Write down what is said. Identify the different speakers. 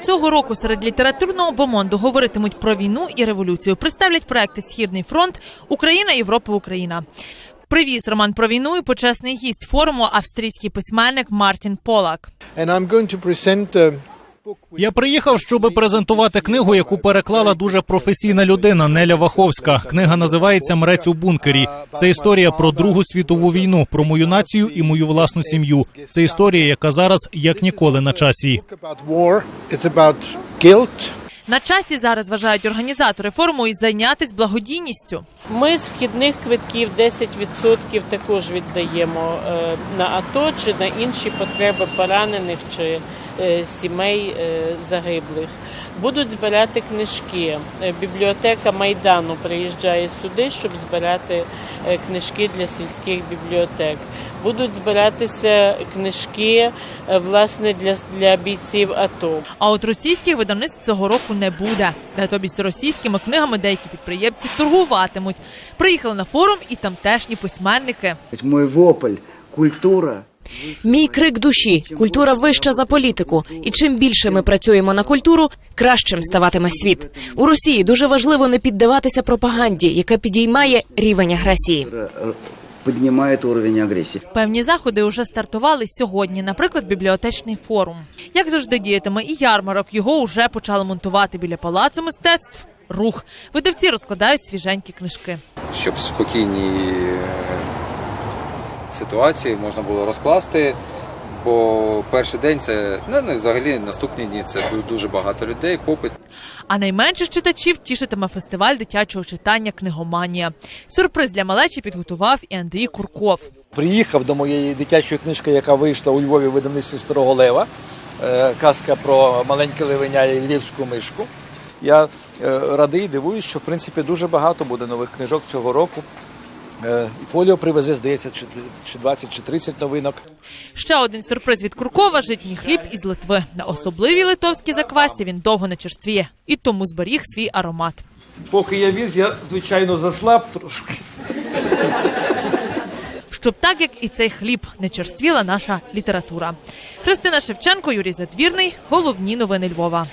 Speaker 1: Цього року серед літературного бомонду говоритимуть про війну і революцію. Представлять проекти Східний фронт, Україна, Європа, Україна. Привіз роман про війну і почесний гість форуму австрійський письменник Мартін Полак.
Speaker 2: And I'm going to present book
Speaker 3: Я приїхав, щоб презентувати книгу, яку переклала дуже професійна людина Неля Ваховська. Книга називається Мрець у бункері. Це історія про Другу світову війну, про мою націю і мою власну сім'ю. Це історія, яка зараз як ніколи на часі.
Speaker 1: На часі зараз вважають організатори форуму і зайнятись благодійністю.
Speaker 4: Ми з вхідних квитків 10% також віддаємо е, на АТО чи на інші потреби поранених чи е, сімей е, загиблих. Будуть збирати книжки. Бібліотека Майдану приїжджає сюди, щоб збирати книжки для сільських бібліотек. Будуть збиратися книжки власне для, для бійців АТО.
Speaker 1: А от російських видавництв цього року не буде. Натомість російськими книгами деякі підприємці торгуватимуть. Приїхали на форум і тамтешні письменники.
Speaker 5: Мой вопль, культура.
Speaker 6: Мій крик душі, культура вища за політику. І чим більше ми працюємо на культуру, кращим ставатиме світ. У Росії дуже важливо не піддаватися пропаганді, яка підіймає рівень агресії.
Speaker 5: Поднимает уровень агресії.
Speaker 1: Певні заходи вже стартували сьогодні, наприклад, бібліотечний форум. Як завжди діятиме і ярмарок, його вже почали монтувати біля палацу мистецтв. Рух видавці розкладають свіженькі книжки.
Speaker 7: щоб спокійні спокійній е, ситуації можна було розкласти. Бо перший день це ну, взагалі наступні дні це дуже багато людей, попит.
Speaker 1: А найменших читачів тішитиме фестиваль дитячого читання Книгоманія. Сюрприз для малечі підготував і Андрій Курков.
Speaker 8: Приїхав до моєї дитячої книжки, яка вийшла у Львові в видавництві Старого Лева. Е, Казка про маленьке ливеня і львівську мишку. Я е, радий, дивуюсь, що в принципі дуже багато буде нових книжок цього року. Е, І фоліо привезе, здається, чи чи 20 чи 30 новинок.
Speaker 1: Ще один сюрприз від Куркова житній хліб із Литви. На особливій литовській заквасці він довго не черствіє і тому зберіг свій аромат.
Speaker 8: Поки я віз, я звичайно заслаб трошки.
Speaker 1: Щоб так як і цей хліб не черствіла наша література. Христина Шевченко, Юрій Задвірний. Головні новини Львова.